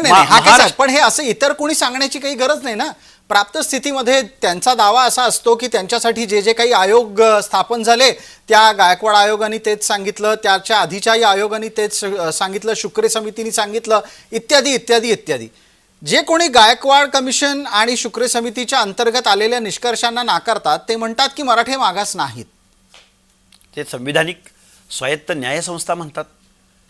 नाही नाही हा कसा पण हे असं इतर कोणी सांगण्याची काही गरज नाही ना. प्राप्त स्थितीमध्ये त्यांचा दावा असा असतो की त्यांच्यासाठी जे जे काही आयोग स्थापन झाले त्या गायकवाड आयोगाने तेच सांगितलं त्याच्या आधीच्याही आयोगाने तेच सांगितलं शुक्रे समितीने सांगितलं इत्यादी इत्यादी इत्यादी. जे कोणी गायकवाड कमिशन आणि शुक्रे समितीच्या अंतर्गत आलेल्या निष्कर्षांना नाकारतात ते म्हणतात की मराठे मागास नाहीत. ते संविधानिक स्वायत्त न्यायसंस्था म्हणतात.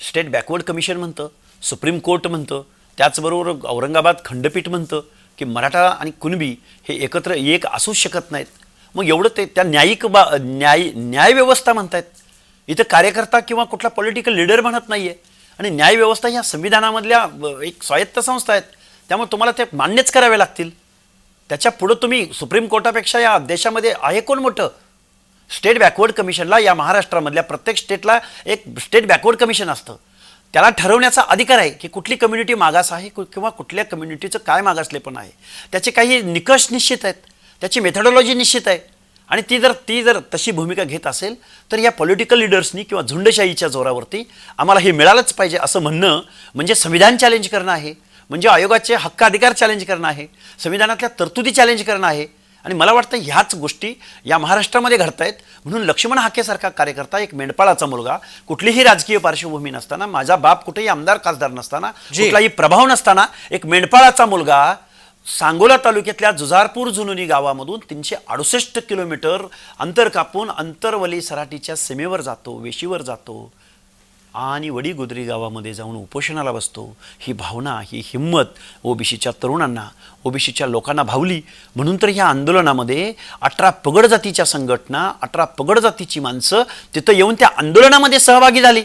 स्टेट बॅकवर्ड कमिशन म्हणतं सुप्रीम कोर्ट म्हणतं त्याचबरोबर औरंगाबाद खंडपीठ म्हणतं की मराठा आणि कुणबी हे एकत्र एक असूच शकत नाहीत. मग एवढं ते त्या न्यायिक बा न्याय न्यायव्यवस्था म्हणतायत. इथं कार्यकर्ता किंवा कुठला पॉलिटिकल लीडर म्हणत नाही आहे आणि न्यायव्यवस्था ह्या संविधानामधल्या एक स्वायत्त संस्था आहेत. त्यामुळे तुम्हाला ते मान्यच करावे लागतील. त्याच्या पुढं तुम्ही सुप्रीम कोर्टापेक्षा या देशामध्ये आहे कोण मोठं? स्टेट बॅकवर्ड कमिशनला या महाराष्ट्रामधल्या प्रत्येक स्टेटला एक स्टेट बॅकवर्ड कमिशन असतं. त्याला ठरवण्याचा अधिकार आहे की कुठली कम्युनिटी मागास आहे कु- किंवा कुठल्या कम्युनिटीचं काय मागासलेपण आहे. त्याचे काही निकष निश्चित आहेत. त्याची मेथडॉलॉजी निश्चित आहे. आणि ती जर ती जर तशी भूमिका घेत असेल तर या पॉलिटिकल लिडर्सनी किंवा झुंडशाहीच्या जोरावरती आम्हाला हे मिळालंच पाहिजे असं म्हणणं म्हणजे संविधान चॅलेंज करणं आहे म्हणजे आयोगाचे हक्क अधिकार चॅलेंज करणं आहे संविधानातल्या तरतुदी चॅलेंज करणं आहे. आणि मला वाटतं ह्याच गोष्टी या महाराष्ट्रामध्ये घडतायत म्हणून लक्ष्मण हाकेसारखा कार्यकर्ता एक मेंढपाळाचा मुलगा कुठलीही राजकीय पार्श्वभूमी नसताना माझा बाप कुठेही आमदार खासदार नसताना. कुठलाही प्रभाव नसताना एक मेंढपाळाचा मुलगा सांगोला तालुक्यातल्या जुजारपूर जुनुनी गावामधून तीनशे अडुसष्ट किलोमीटर अंतर कापून अंतरवली सराटीच्या सीमेवर जातो वेशीवर जातो आणि वडीगुद्री गावामध्ये जाऊन उपोषणाला बसतो. ही भावना ही हिंमत ओबीसीच्या तरुणांना ओबीसीच्या लोकांना भावली. म्हणून तर ह्या आंदोलनामध्ये अठरा पगड जातीच्या संघटना अठरा पगड जातीची माणसं तिथं येऊन त्या आंदोलनामध्ये सहभागी झाली.